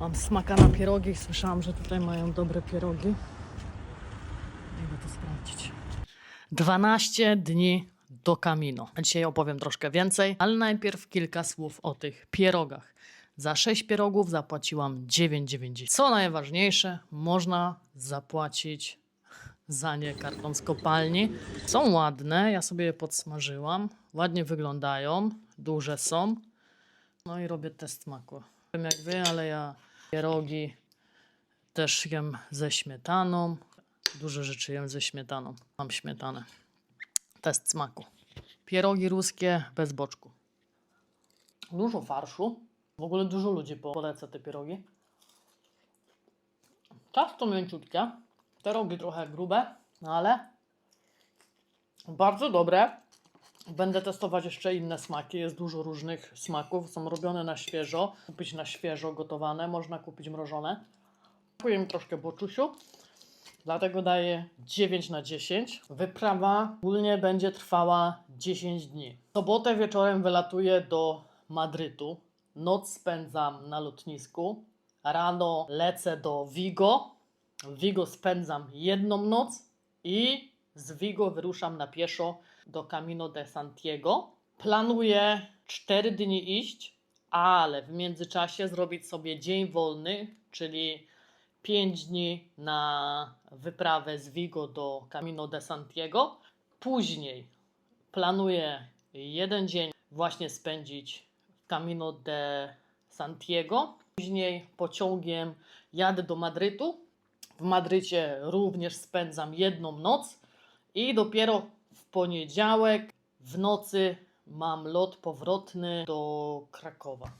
Mam smaka na pierogi. Słyszałam, że tutaj mają dobre pierogi. Idę to sprawdzić. 12 dni do Camino. Dzisiaj opowiem troszkę więcej, ale najpierw kilka słów o tych pierogach. Za 6 pierogów zapłaciłam 9,90. Co najważniejsze, można zapłacić za nie kartą z kopalni. Są ładne, ja sobie je podsmażyłam. Ładnie wyglądają, duże są. No i robię test smaku. Nie wiem jak wy, ale ja pierogi też jem ze śmietaną. Duże rzeczy jem ze śmietaną. Mam śmietanę. Test smaku. Pierogi ruskie bez boczku. Dużo farszu. W ogóle dużo ludzi po- poleca te pierogi. Ciasto mięciutkie. Te rogi trochę grube, no ale bardzo dobre. Będę testować jeszcze inne smaki. Jest dużo różnych smaków. Są robione na świeżo. Kupić na świeżo gotowane. Można kupić mrożone. Kupuję mi troszkę boczusiu. Dlatego daję 9 na 10. Wyprawa ogólnie będzie trwała 10 dni. W sobotę wieczorem wylatuję do Madrytu. Noc spędzam na lotnisku. Rano lecę do Vigo. W Vigo spędzam jedną noc i z Vigo wyruszam na pieszo do Camino de Santiago. Planuję 4 dni iść, ale w międzyczasie zrobić sobie dzień wolny, czyli 5 dni na wyprawę z Vigo do Camino de Santiago. Później planuję jeden dzień właśnie spędzić w Camino de Santiago. Później pociągiem jadę do Madrytu. W Madrycie również spędzam jedną noc i dopiero w poniedziałek w nocy mam lot powrotny do Krakowa.